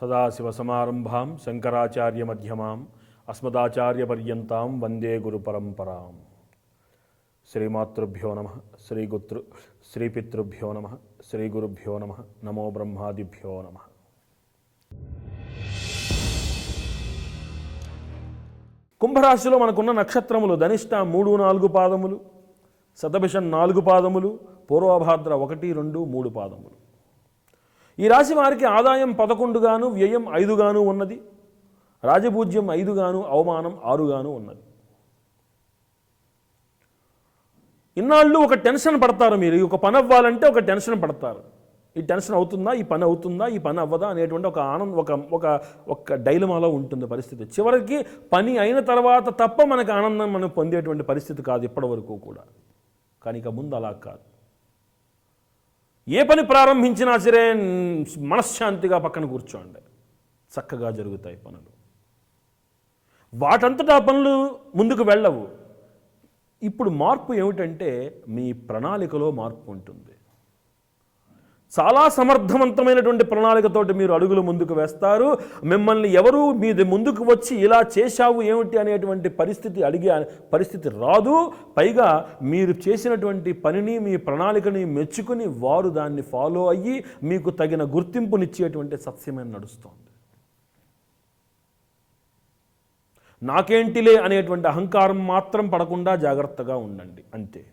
సదాశివసమారంభాం శంకరాచార్యమధ్యమాం అస్మదాచార్యపర్యంతం వందే గురు పరంపరాం శ్రీమాతృభ్యో నమ శ్రీగుతృ శ్రీపితృభ్యో నమ శ్రీగురుభ్యో నమ నమో బ్రహ్మాదిభ్యో నమ కుంభరాశిలో మనకున్న నక్షత్రములు ధనిష్ట మూడు నాలుగు పాదములు శతభిషం నాలుగు పాదములు పూర్వభాద్ర ఒకటి రెండు మూడు పాదములు. ఈ రాశి వారికి ఆదాయం పదకొండుగాను వ్యయం ఐదుగాను ఉన్నది. రాజపూజ్యం ఐదుగాను అవమానం ఆరుగాను ఉన్నది. ఇన్నాళ్ళు ఒక టెన్షన్ పడతారు మీరు. ఈ ఒక పని అవ్వాలంటే ఒక టెన్షన్ పడతారు. ఈ టెన్షన్ అవుతుందా? ఈ పని అవుతుందా? ఈ పని అవ్వదా? అనేటువంటి ఒక ఆనందం ఒక ఒక ఒక డైలమాలో ఉంటుంది పరిస్థితి. చివరికి పని అయిన తర్వాత తప్ప మనకు ఆనందం మనం పొందేటువంటి పరిస్థితి కాదు ఇప్పటి వరకు కూడా. కానీ ఇక ముందు అలా కాదు. ఏ పని ప్రారంభించినా సరే మనశ్శాంతిగా పక్కన కూర్చోండి. చక్కగా జరుగుతాయి పనులు. వాటంతటా పనులు ముందుకు వెళ్ళవు. ఇప్పుడు మార్పు ఏమిటంటే మీ ప్రణాళికలో మార్పు ఉంటుంది. చాలా సమర్థవంతమైనటువంటి ప్రణాళికతోటి మీరు అడుగులు ముందుకు వేస్తారు. మిమ్మల్ని ఎవరు మీది ముందుకు వచ్చి ఇలా చేశావు ఏమిటి అనేటువంటి పరిస్థితి అడిగే పరిస్థితి రాదు. పైగా మీరు చేసినటువంటి పనిని మీ ప్రణాళికని మెచ్చుకుని వారు దాన్ని ఫాలో అయ్యి మీకు తగిన గుర్తింపునిచ్చేటువంటి సత్యమైన నడుస్తోంది. నాకేంటిలే అనేటువంటి అహంకారం మాత్రం పడకుండా జాగ్రత్తగా ఉండండి. అంతే.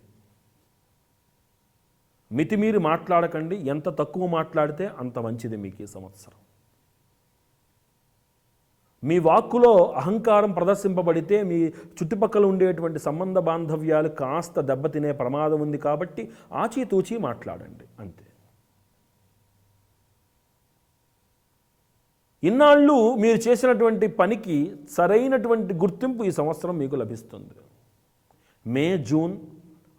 మితిమీరి మాట్లాడకండి ఎంత తక్కువ మాట్లాడితే అంత మంచిది మీకు ఈ సంవత్సరం. మీ వాక్కులో అహంకారం ప్రదర్శింపబడితే మీ చుట్టుపక్కల ఉండేటువంటి సంబంధ బాంధవ్యాలు కాస్త దెబ్బతినే ప్రమాదం ఉంది కాబట్టి ఆచితూచి మాట్లాడండి అంతే. ఇన్నాళ్ళు మీరు చేసినటువంటి పనికి సరైనటువంటి గుర్తింపు ఈ సంవత్సరం మీకు లభిస్తుంది. May June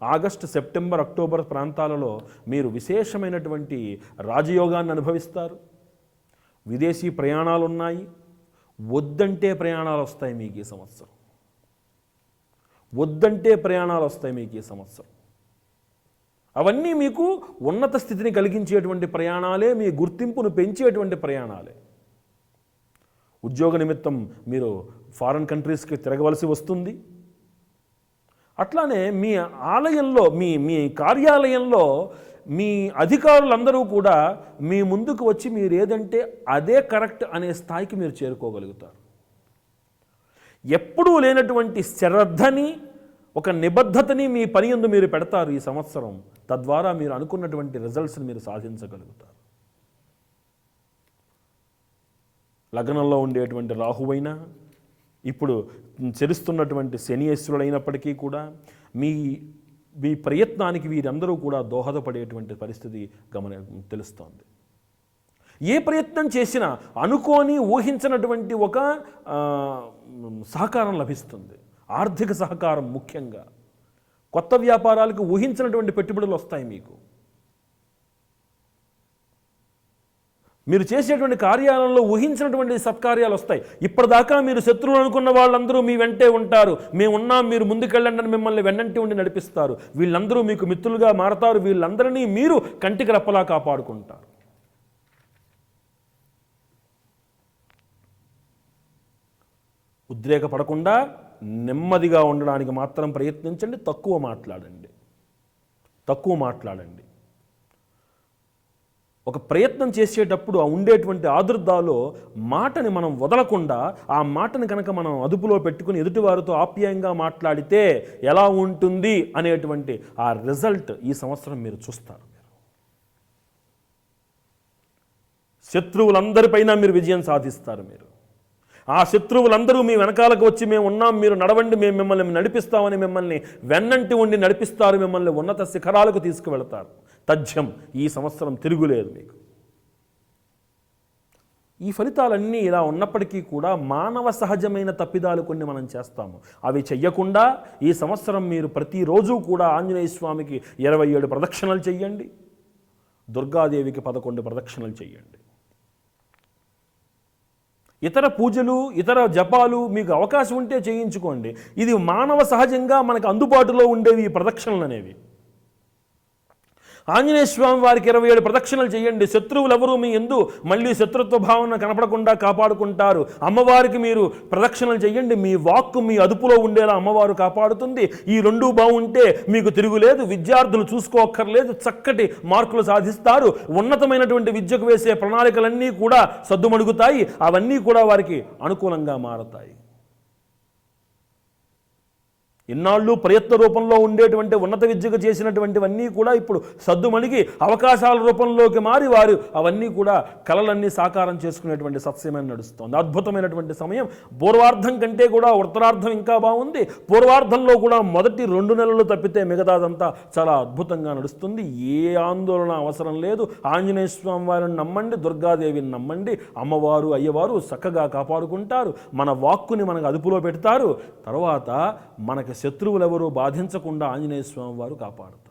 August September October ప్రాంతాలలో మీరు విశేషమైనటువంటి రాజయోగాన్ని అనుభవిస్తారు. విదేశీ ప్రయాణాలు ఉన్నాయి వద్దంటే ప్రయాణాలు వస్తాయి మీకు ఈ సంవత్సరం. వద్దంటే ప్రయాణాలు వస్తాయి మీకు ఈ సంవత్సరం. అవన్నీ మీకు ఉన్నత స్థితిని కలిగించేటువంటి ప్రయాణాలే మీ గుర్తింపును పెంచేటువంటి ప్రయాణాలే. ఉద్యోగ నిమిత్తం మీరు ఫారెన్ కంట్రీస్కి తిరగవలసి వస్తుంది. అట్లానే మీ ఆలయంలో మీ మీ కార్యాలయంలో మీ అధికారులందరూ కూడా మీ ముందుకు వచ్చి మీరు ఏదంటే అదే కరెక్ట్ అనే స్థాయికి మీరు చేరుకోగలుగుతారు. ఎప్పుడూ లేనటువంటి శ్రద్ధని ఒక నిబద్ధతని మీ పని ఎందు మీరు పెడతారు ఈ సంవత్సరం. తద్వారా మీరు అనుకున్నటువంటి రిజల్ట్స్ని మీరు సాధించగలుగుతారు. లగ్నంలో ఉండేటువంటి రాహువైనా ఇప్పుడు చెరుస్తున్నటువంటి శనియేశ్వరుడైనప్పటికీ కూడా మీ మీ ప్రయత్నానికి వీరందరూ కూడా దోహదపడేటువంటి పరిస్థితి గమన తెలుస్తోంది. ఏ ప్రయత్నం చేసినా అనుకోని ఊహించినటువంటి ఒక సహకారం లభిస్తుంది. ఆర్థిక సహకారం ముఖ్యంగా. కొత్త వ్యాపారాలకు ఊహించినటువంటి పెట్టుబడులు వస్తాయి మీకు. మీరు చేసేటువంటి కార్యాలయంలో ఊహించినటువంటి సత్కార్యాలు వస్తాయి. ఇప్పటిదాకా మీరు శత్రువులు అనుకున్న వాళ్ళందరూ మీ వెంటే ఉంటారు. మేము ఉన్నాం మీరు ముందుకెళ్ళండి అని మిమ్మల్ని వెన్నంటి ఉండి నడిపిస్తారు. వీళ్ళందరూ మీకు మిత్రులుగా మారతారు. వీళ్ళందరినీ మీరు కంటికి రెప్పలా కాపాడుకుంటారు. ఉద్రేకపడకుండా నెమ్మదిగా ఉండడానికి మాత్రం ప్రయత్నించండి. తక్కువ మాట్లాడండి. తక్కువ మాట్లాడండి. ఒక ప్రయత్నం చేసేటప్పుడు ఆ ఉండేటువంటి ఆదుర్దాలో మాటని మనం వదలకుండా ఆ మాటని కనుక మనం అదుపులో పెట్టుకుని ఎదుటివారితో ఆప్యాయంగా మాట్లాడితే ఎలా ఉంటుంది అనేటువంటి ఆ రిజల్ట్ ఈ సంవత్సరం మీరు చూస్తారు. శత్రువులందరిపైన మీరు విజయం సాధిస్తారు మీరు. ఆ శత్రువులందరూ మీ వెనకాలకు వచ్చి మేము ఉన్నాం మీరు నడవండి మేము మిమ్మల్ని నడిపిస్తామని మిమ్మల్ని వెన్నంటి ఉండి నడిపిస్తారు మిమ్మల్ని ఉన్నత శిఖరాలకు తీసుకువెళతారు. తథ్యం ఈ సంవత్సరం తిరుగులేదు మీకు. ఈ ఫలితాలన్నీ ఇలా ఉన్నప్పటికీ కూడా మానవ సహజమైన తప్పిదాలు కొన్ని మనం చేస్తాము. అవి చెయ్యకుండా ఈ సంవత్సరం మీరు ప్రతిరోజు కూడా ఆంజనేయ స్వామికి ఇరవై ఏడు ప్రదక్షిణలు చెయ్యండి. దుర్గాదేవికి పదకొండు ప్రదక్షిణలు చెయ్యండి. ఇతర పూజలు ఇతర జపాలు మీకు అవకాశం ఉంటే చేయించుకోండి. ఇది మానవ సహజంగా మనకు అందుబాటులో ఉండేవి ఈ ప్రదక్షిణలు అనేవి ఆంజనేయ స్వామి వారికి ఇరవై ఏడు ప్రదక్షిణలు చేయండి. శత్రువులు ఎవరు మీ ఎందు మళ్ళీ శత్రుత్వ భావన కనపడకుండా కాపాడుకుంటారు. అమ్మవారికి మీరు ప్రదక్షిణలు చేయండి. మీ వాక్కు మీ అదుపులో ఉండేలా అమ్మవారు కాపాడుతుంది. ఈ రెండు బాగుంటే మీకు తిరుగులేదు. విద్యార్థులు చూసుకోక్కర్లేదు. చక్కటి మార్కులు సాధిస్తారు. ఉన్నతమైనటువంటి విద్యకు వేసే ప్రణాళికలన్నీ కూడా సద్దుమణుగుతాయి. అవన్నీ కూడా వారికి అనుకూలంగా మారతాయి. ఇన్నాళ్ళు ప్రయత్న రూపంలో ఉండేటువంటి ఉన్నత విద్యకు చేసినటువంటివన్నీ కూడా ఇప్పుడు సద్దుమణిగి అవకాశాల రూపంలోకి మారి వారు అవన్నీ కూడా కళలన్నీ సాకారం చేసుకునేటువంటి సత్యమైన నడుస్తోంది. అద్భుతమైనటువంటి సమయం. పూర్వార్థం కంటే కూడా ఉత్తరార్ధం ఇంకా బాగుంది. పూర్వార్థంలో కూడా మొదటి రెండు నెలలు తప్పితే మిగతాదంతా చాలా అద్భుతంగా నడుస్తుంది. ఏ ఆందోళన అవసరం లేదు. ఆంజనేయ స్వామి వారిని నమ్మండి దుర్గాదేవిని నమ్మండి. అమ్మవారు అయ్యవారు చక్కగా కాపాడుకుంటారు. మన వాక్కుని మనకు అదుపులో పెడతారు. తర్వాత మనకి శత్రువులెవరూ బాధించకుండా ఆంజనేయ స్వామి వారు కాపాడుతారు.